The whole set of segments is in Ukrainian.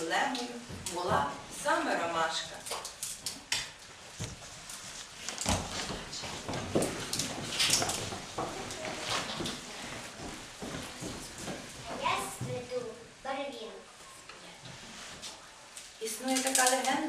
його емблемою була саме ромашка. Існує така легенда.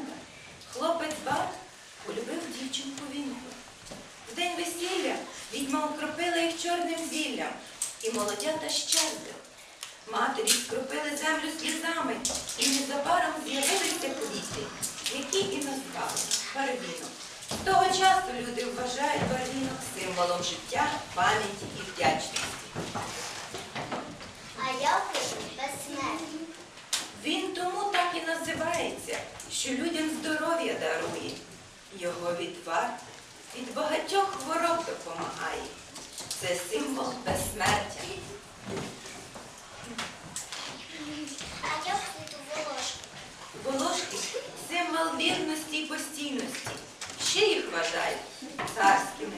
І називається, що людям здоров'я дарує. Його відвар від багатьох хвороб допомагає. Це символ безсмертя. А я сведу волошку. Волошки символ вірності і постійності. Ще їх вважають царськими.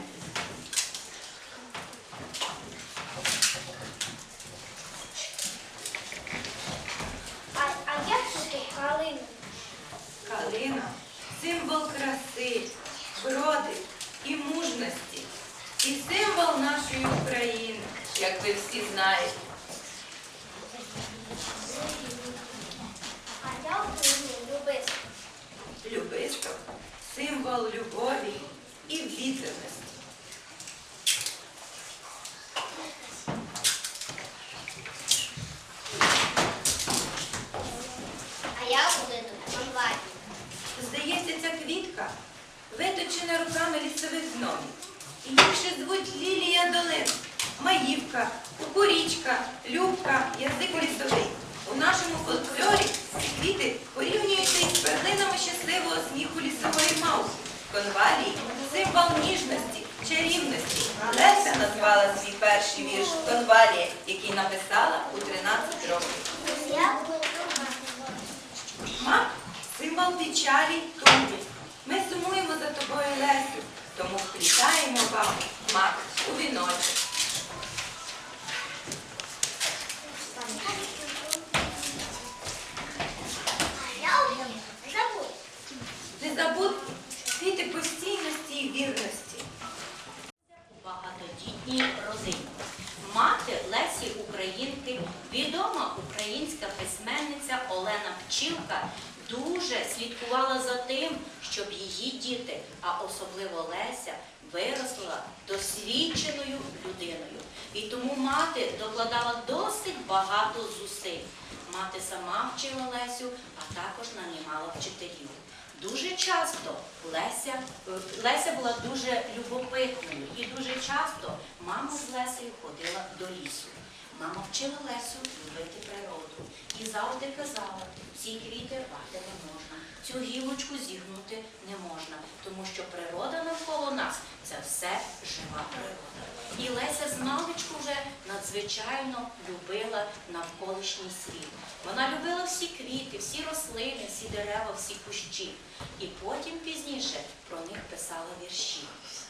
А, а я сведу калину. Калина символ краси, броди і мужності. І символ нашої України, як ви всі знаєте. А я любисток. Любисток символ любові і відданості. А я буду трамвай. Здається, ця квітка виточена руками лісових гномів. Їх ще звуть Лілія Долин, Маївка, Кукурічка, Любка, язик лісовий. У нашому фольклорі квіти порівнюються із перлинами щасливого сміху лісової мавки. Конвалії символ ніжності, чарівності. Леся назвала свій перший вірш Конвалія, який написала у 13 років. Мак символ печалі туги. Ми сумуємо за тобою, Лесю, тому вплітаємо вам мак у віночок. Не забудь квіти постійності і вірності. у багатодітній родині. Мати Лесі Українки, відома українська письменниця Олена Пчілка, дуже слідкувала за тим, щоб її діти, а особливо Леся, виросла досвідченою людиною. І тому мати докладала досить багато зусиль. Мати сама вчила Лесю, а також нанімала вчителів. Дуже часто Леся, е, Леся була дуже любопитною і дуже часто мама з Лесею ходила до лісу. Мама вчила Лесю любити природу і завжди казала, ці квіти рвати не можна, цю гілочку зігнути не можна, тому що природа навколо нас це все жива природа. І Леся з маличку вже надзвичайно любила навколишній світ. Вона любила всі квіти, всі рослини, всі дерева, всі кущі. І потім пізніше про них писала вірші.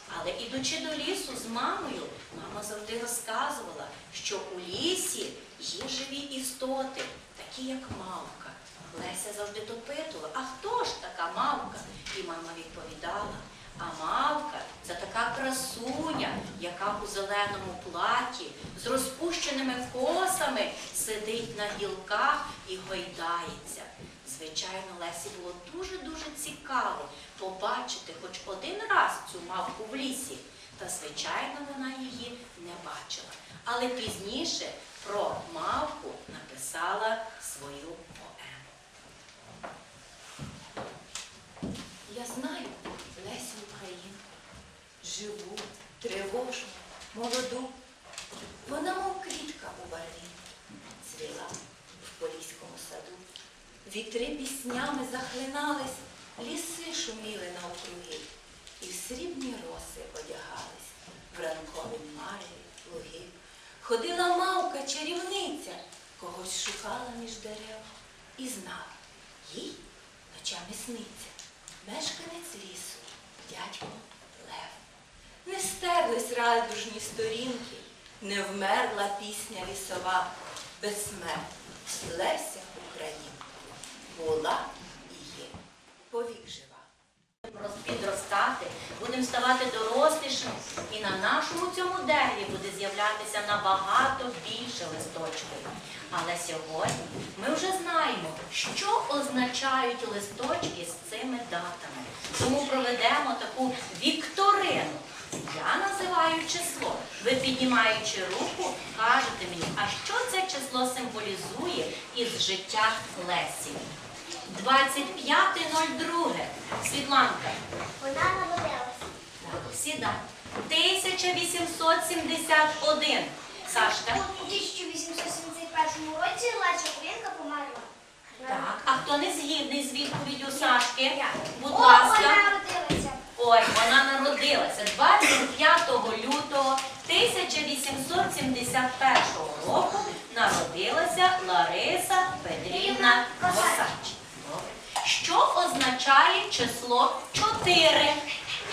Але ідучи до лісу з мамою, мама завжди розказувала, що у лісі є живі істоти, такі як мавка. Леся завжди допитувала, а хто ж така мавка? І мама відповідала, а мавка це така красуня, яка у зеленому платі з розпущеними косами сидить на гілках і гойдається. Звичайно, Лесі було дуже-дуже цікаво побачити хоч один раз цю мавку в лісі. Та, звичайно, вона її не бачила. Але пізніше про мавку написала свою поему. Я знаю Лесю Українку, живу, тривожну, молоду. Вона, мов квітка у барві, цвіла в поліському саду. Вітри піснями захлинались, ліси шуміли навкруги, і в срібні роси одягались в ранкові мареві луги. Ходила мавка, чарівниця, когось шукала між дерев. і знав, їй ночами сниться мешканець лісу, дядько Лев. Не стерлись радужні сторінки, не вмерла пісня лісова, безсмерть, Леся Українка, була і є, повік жива. підростати, будемо ставати дорослішими, і на нашому цьому дереві буде з'являтися набагато більше листочків. Але сьогодні ми вже знаємо, що означають листочки з цими датами. Тому проведемо таку вікторину. Я називаю число. Ви піднімаючи руку, кажете мені, а що це число символізує із життя Лесі? 25.02. Світланка. Вона народилася. Так, сідай. 1871. Сашка. У 1871 році Леся Українка померла. Так, а хто не згідний з відповіддю Сашки? Будь О, ласка. вона народилася. Ой, вона народилася 25 лютого 1871 року. Народилася Лариса Петрівна Косач. Що означає число 4?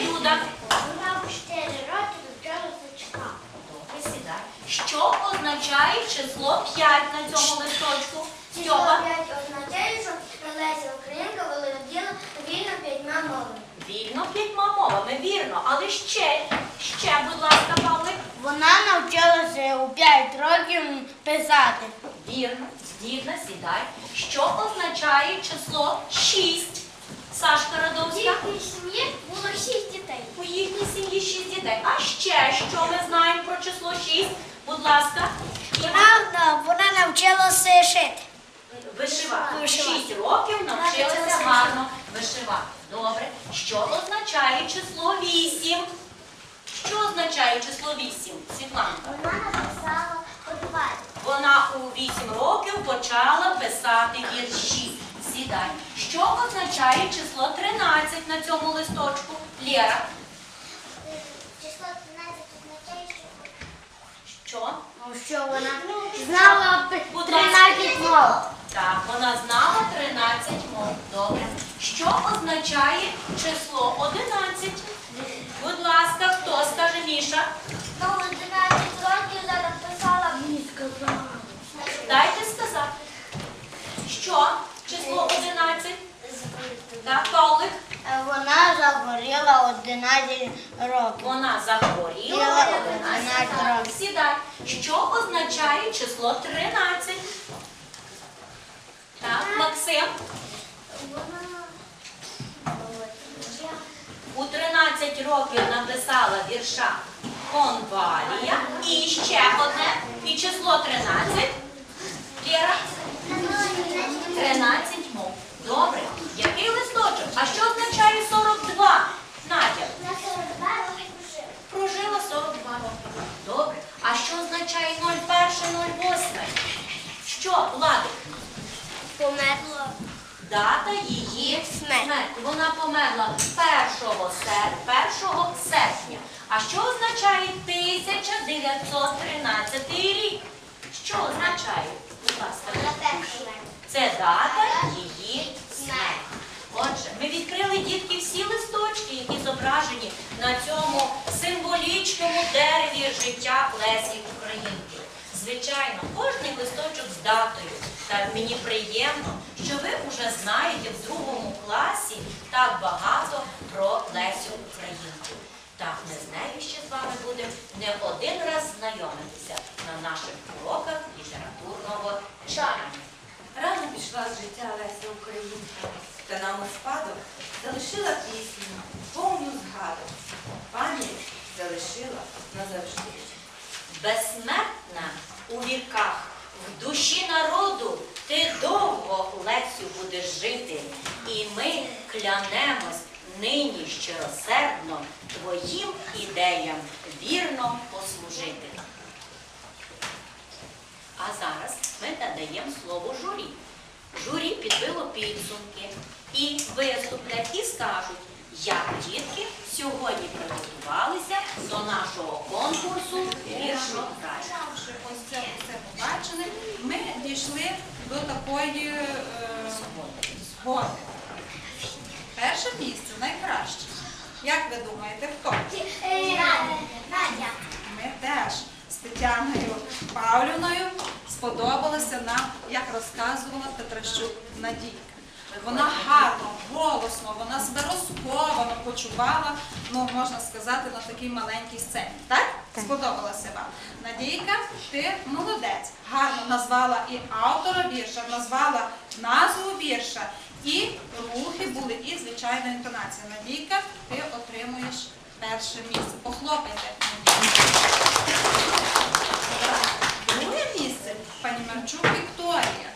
Люда. Вона в 4 роки до сачка. Добре, сідай. Що означає число 5 на цьому листочку? Число Стьопа. 5 означає, що Леся Українка володіла вільно п'ятьма мовами. Вільно п'ятьма мовами, вірно. Але ще, ще, будь ласка, Павлик. Вона навчилася у 5 років писати. Вірно, згідно, сідай. Що означає число 6? Сашка Радовська. їхній сім'ї було 6 дітей. У їхній сім'ї 6 дітей. А ще що ми знаємо про число 6? Будь ласка. Вона, вона навчилася шити. Вишивати. 6 років навчилася гарно вишивати. Добре. Що означає число 8? Що означає число 8? Світланка. Вона написала. Вона у 8 років почала писати вірші. Сідай. Що означає число 13 на цьому листочку? Лєра. Число 13 означає, що Що? Ну що вона знала Будь ласка. 13 мов. Так, вона знала 13 мов. Добре. Що означає число 11? Будь ласка, хто скаже Міша? ну, 11 років зараз писала Дайте сказати. Що? Число 11? Так, Павлик. Е, Вона захворіла 11 років. Вона захворіла 11 11 років. Сідай. Що означає число 13? Так, Максим. У 13 років написала вірша Конвалія. І ще одне. І число 13. Лєра? 13 мов. Добре. Який листочок? А що означає 42? Надя. на 42 роки прожила. Прожила 42 роки. Добре. А що означає 01, 08? Що, Владик? Померла. Дата її смерті. Вона померла 1 сер... 1 серпня. А що означає 1913 рік? Що означає? День. Це дата її смерті. Отже, ми відкрили дітки всі листочки, які зображені на цьому символічному дереві життя Лесі Українки. Звичайно, кожний листочок з датою. Та мені приємно, що ви вже знаєте в другому класі так багато про Лесю Українку. Так, ми з нею ще з вами будемо не один раз знайомитися на наших уроках літературного читання. Рано пішла з життя Леся Українка, та нам у спадок залишила пісню, повну згадок. Пам'ять залишила назавжди. Безсмертна у віках, в душі народу ти довго, Лесю, будеш жити. І ми клянемось нині щиросердно твоїм ідеям вірно послужити. А зараз ми надаємо слово журі. Журі підбило підсумки і виступлять і скажуть, як дітки сьогодні приготувалися до нашого конкурсу віршограй. Ось це все побачили. Ми дійшли до такої е, згоди. Перше місце найкраще. Як ви думаєте, хто? Надя. Ми теж з Тетяною Павлівною сподобалися нам, як розказувала Петрощук Надійка. Вона гарно, голосно, вона себе розковано почувала, ну можна сказати, на такій маленькій сцені. Так? Сподобалося вам. Надійка, ти молодець. Гарно назвала і автора вірша, назвала назву вірша, і рухи були, і звичайна інтонація. Надійка, ти отримуєш перше місце. Похлопайте. Друге місце пані Марчук Вікторія.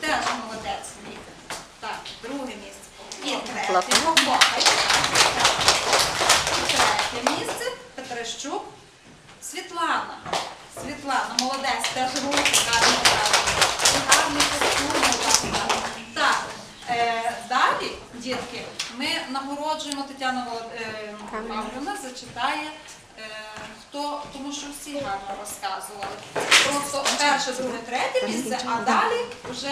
Теж молодець. Віка. Так, друге місце. І третє. Похлопайте. І третє місце Петрищук Світлана. Світлана, молодець, теж руки гарні гарний костюм. Так, е, далі, дітки, ми нагороджуємо Тетяна е, Павлівна, зачитає. Е, Хто, тому що всі гарно розказували. Просто перше, друге, третє місце, а далі вже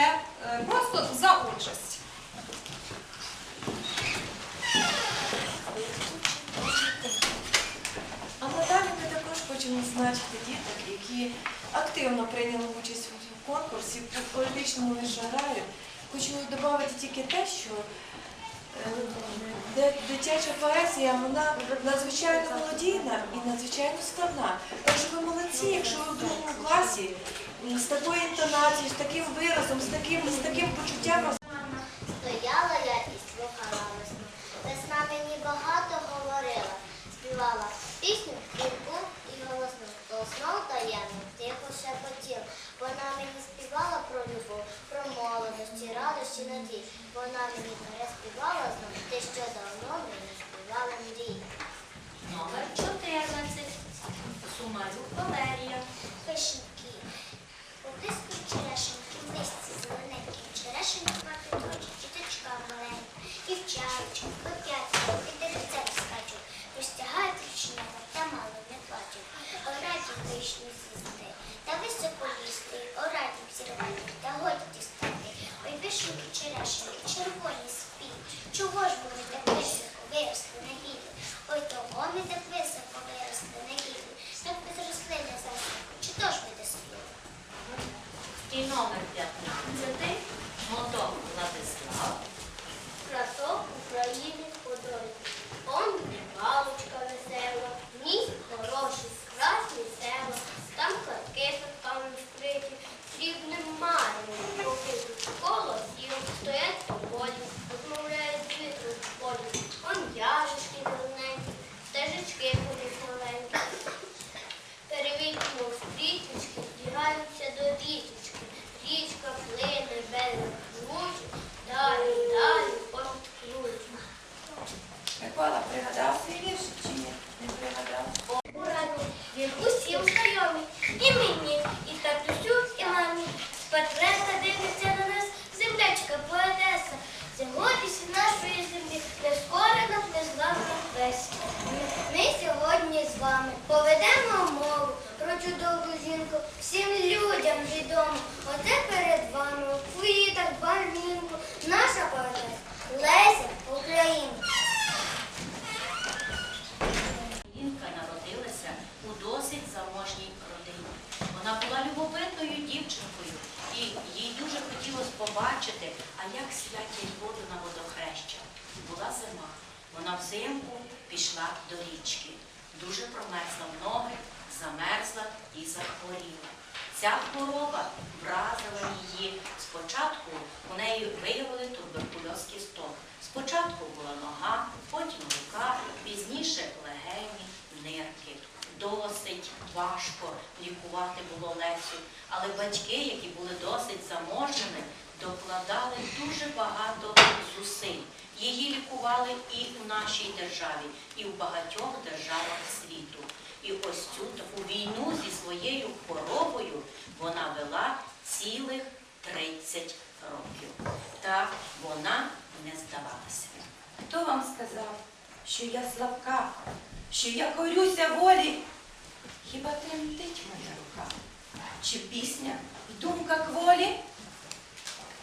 е, просто за участь. А надалі ми також хочемо відзначити діток, які активно прийняли участь у конкурсі, в політичному лише грають. Хочу додати тільки те, що дитяча поезія вона надзвичайно молодійна і надзвичайно складна. Так що ви молодці, якщо ви в другому класі з такою інтонацією, з таким виразом, з таким, з таким почуттям Мама, стояла я і слухала весну. Весна мені багато говорила, співала пісню, гірку і голосну. Голосно таємно, тихо шепотіла. Вона мені співала про любов, про молодості, радості, надій. Вона мені чого ж вони так високо виросли на гілі, ой того ми так високо виросли на гілі, так би зросли на засіку, чи то ж буде спів? І номер 15. Моток Владислав. Красок України ходою. Он балочка весела, міст хороший, красний села, там кладки там вкриті, срібним мармуром покрити. Коло сіл стоять поволі, розмовляють з вітром в полі. Он яжечки зелененькі, стежечки ходять маленькі. Перевідьмо стрічечки, збігаються до річечки. Річка плине, берег круче, далі, далі, от круче. Микола, пригадав свій вірш чи ні? Не пригадав? Урані, він усім знайомий, і мені, і татусю, і мамі. З портрета дивиться на нас землячка поетеса. Це гордість нашої землі, не скорена, не зламна весь. Ми сьогодні з вами поведемо мову про чудову жінку, всім людям відомо. Оце перед вами у квітах барвінку, наша поетеса Леся Українка. Лінка народилася у досить заможній родині. Вона була любопитною дівчинкою, і їй дуже хотілося побачити, а як святять воду на водохреща. Була зима. Вона взимку пішла до річки. Дуже промерзла в ноги, замерзла і захворіла. Ця хвороба вразила її. Спочатку у неї виявили туберкульоз кісток. Спочатку була нога, потім рука, пізніше легені, нирки. Досить важко лікувати було Лесю, але батьки, які були досить заможними, докладали дуже багато зусиль. Її лікували і у нашій державі, і в багатьох державах світу. І ось цю таку війну зі своєю хворобою вона вела цілих 30 років. Та вона не здавалася. Хто вам сказав, що я слабка, що я корюся волі? Хіба тремтить моя рука? Чи пісня і думка кволі?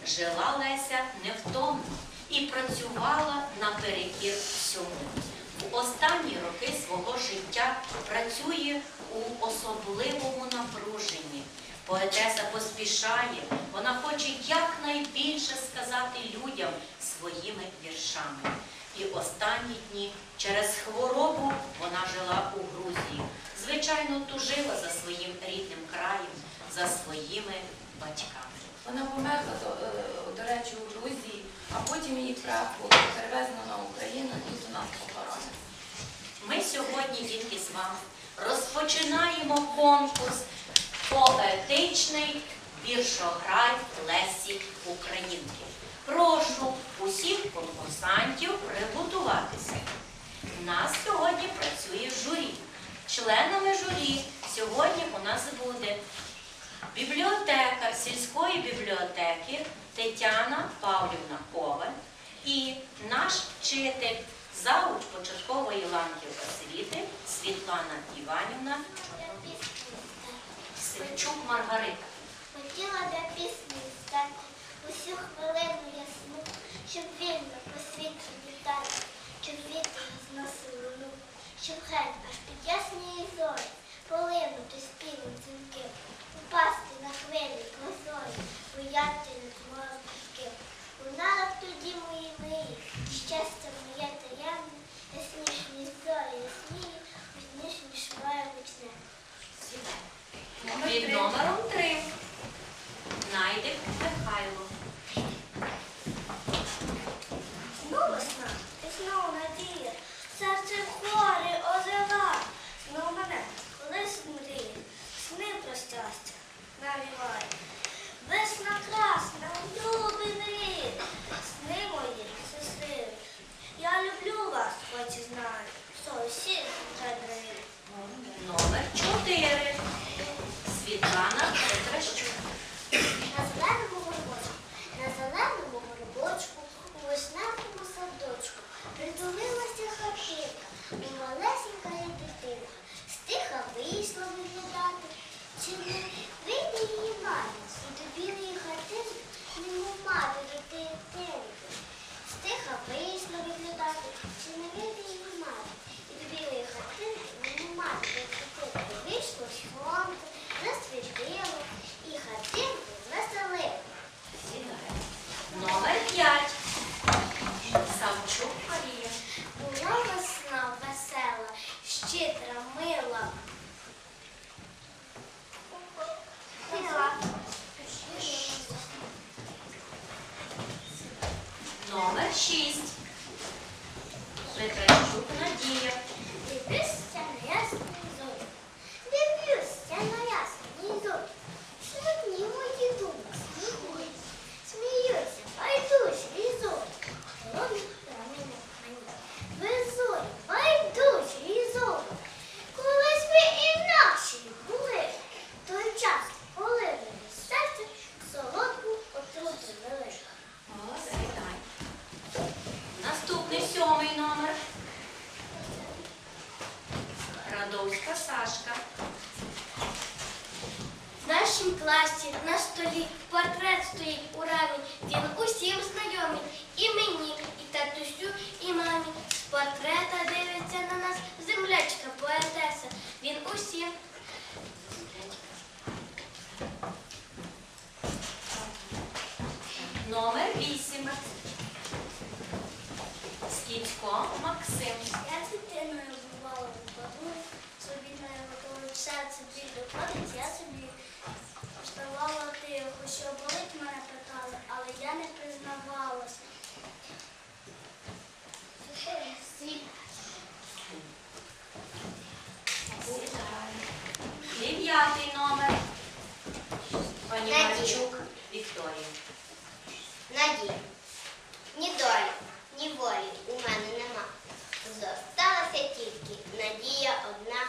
Жила Леся невтомно, і працювала наперекір всьому. В останні роки свого життя працює у особливому напруженні. Поетеса поспішає, вона хоче якнайбільше сказати людям своїми віршами. І останні дні через хворобу вона жила у Грузії. Звичайно, тужила за своїм рідним краєм, за своїми батьками. Вона померла, до, е, до речі, у Грузії, а потім її прах було перевезено на Україну і до нас похоронено. Ми сьогодні, дітки, з вами розпочинаємо конкурс поетичний віршограй Лесі Українки. Прошу усіх конкурсантів приготуватися. У нас сьогодні працює журі. Членами журі сьогодні у нас буде бібліотекар сільської бібліотеки Тетяна Павлівна Коваль і наш вчитель зауч початкової ланки освіти Світлана Іванівна Севчук Маргарита. Хотіла для пісні стати усю хвилину ясну, щоб вільно по світлу літати, щоб вітер зносив луну, щоб геть аж під ясні зорі дзвінким, упасти на хвилі красою, бояти над зморозки. важким. Лунала б тоді мої мрії, щастя моє таємне, яснішні зорі, ясніє, гучніш, ніж моє вічне. Під номером 3. Найдик Марчук Вікторія. Надія. Ні долі, ні волі у мене нема. Зосталася тільки надія одна.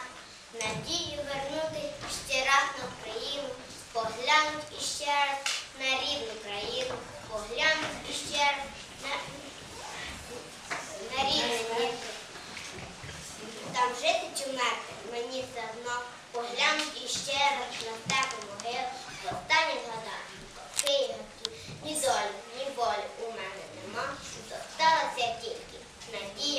Надію вернути ще раз на Україну, поглянуть іще раз на рідну країну, поглянуть іще раз на, на Дніпро. Там жити чи вмерти, мені все одно, поглянуть іще раз на Останні останніх годах ні, золі, ні болі у мене нема. Зосталася тільки надія.